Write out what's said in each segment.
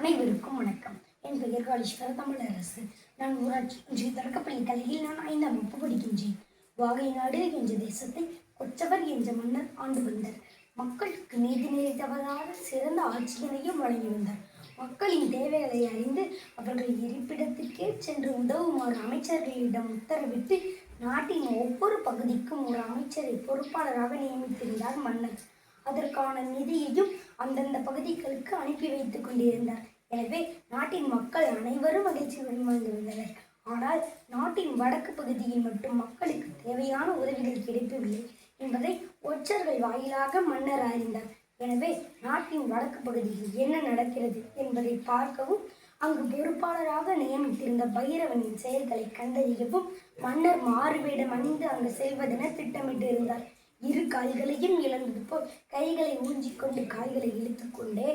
அனைவருக்கும் வணக்கம். என் பெயர் காளீஸ்வர தமிழரசு. நான் ஊராட்சி ஒன்றிய தொடக்கப்பள்ளி கலையில் நான் ஐந்தாம் வகுப்பு படிக்கின்றேன். வாகை நாடு என்ற தேசத்தை கொச்சவர் என்ற மன்னர் ஆண்டு வந்தார். மக்களுக்கு நீதி நிலைத்தவராக சிறந்த ஆட்சியினையும் வழங்கி வந்தார். மக்களின் தேவைகளை அறிந்து அவர்கள் இருப்பிடத்திற்கே சென்று உதவுமாறு அமைச்சர்களிடம் உத்தரவிட்டு நாட்டின் ஒவ்வொரு பகுதிக்கும் ஒரு அமைச்சரை பொறுப்பாளராக நியமித்திருந்தார் மன்னர். அதற்கான நிதியையும் அந்தந்த பகுதிகளுக்கு அனுப்பி வைத்துக் கொண்டிருந்தார். எனவே நாட்டின் மக்கள் அனைவரும் மகிழ்ச்சியுடன் வாழ்ந்து ஆனால் நாட்டின் வடக்கு பகுதியில் மட்டும் மக்களுக்கு தேவையான உதவிகள் கிடைக்கவில்லை என்பதை ஒற்றர்கள் வாயிலாக மன்னர் அறிந்தார். எனவே நாட்டின் வடக்கு பகுதியில் என்ன நடக்கிறது என்பதை பார்க்கவும் அங்கு பொறுப்பாளராக நியமித்திருந்த பைரவனின் செயல்களை கண்டறியவும் மன்னர் மாறுவேடம் அணிந்து அங்கு செல்வதென திட்டமிட்டிருந்தார். இரு கால்களையும் இழந்தது போல் கைகளை ஊன்றிக்கொண்டு கால்களை இழுத்துக்கொண்டே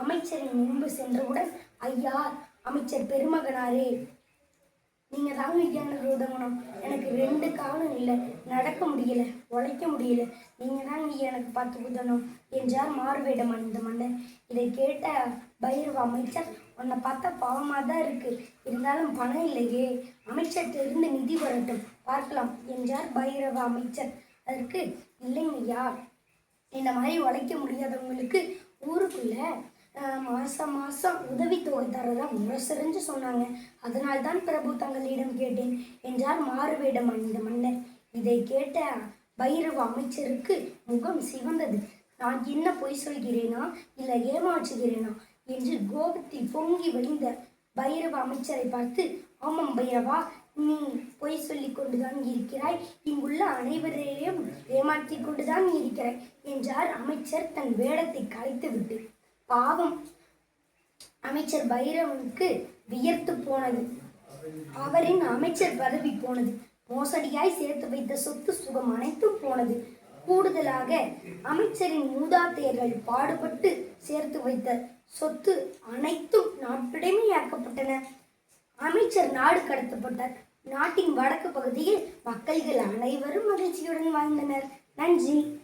அமைச்சரின் முன்பு சென்றவுடன் ஐயா அமைச்சர் பெருமகனாரே நீங்க தாங்க ஐயா எனக்கு உதவணும். எனக்கு ரெண்டு காலம் இல்லை நடக்க முடியல உழைக்க முடியல. நீங்க தான் ஐயா எனக்கு பார்த்து உதவணும் என்றார் மாறுவேடம் அந்த மன்னர் இதை கேட்ட பைரவ அமைச்சர் உன்னை பார்த்தா பாவமாக தான் இருக்கு. இருந்தாலும் பணம் இல்லையே. அமைச்சர்கிட்ட இருந்து நிதி வரட்டும். பார்க்கலாம் என்றார் பைரவ அமைச்சர். அதற்கு இல்லைங்க ஐயா இந்த மாதிரி உழைக்க முடியாதவங்களுக்கு ஊருக்குள்ள ஆஹ், மாசம் மாசம் உதவித்தொகை தரதா முரசறிஞ்சு சொன்னாங்க. அதனால்தான் பிரபு தங்களிடம் கேட்டேன். என்றார் மாறுவேடம் அணிந்த மன்னர். இதை கேட்ட பைரவ அமைச்சருக்கு முகம் சிவந்தது. நான் என்ன பொய் சொல்கிறேனா இல்லை ஏமாற்றுகிறேனா என்று கோபத்தில் பொங்கி வழிந்த பைரவ அமைச்சரை பார்த்து ஆமாம் பைரவா நீ பொய் சொல்லிக் கொண்டுதான் இருக்கிறாய். இங்குள்ள அனைவரையும் ஏமாற்றிக் கொண்டுதான் இருக்கிறாய் என்றார் அமைச்சர் தன் வேடத்தை கலைத்து விட்டு. பாவம். அமைச்சர் பைரவனுக்கு வியர்த்து போனது. அவரின் அமைச்சர் பதவி போனது. மோசடியாய் சேர்த்து வைத்த சொத்து சுகம் அனைத்தும் போனது. கூடுதலாக அமைச்சரின் மூதாதையர்கள் பாடுபட்டு சேர்த்து வைத்த சொத்து அனைத்தும் நாட்டுடைமையாக்கப்பட்டன. அமைச்சர் நாடு கடத்தப்பட்டார் நாட்டின் வடக்கு பகுதியில் மக்கள்கள் அனைவரும் மகிழ்ச்சியுடன் வாழ்ந்தனர். நன்றி.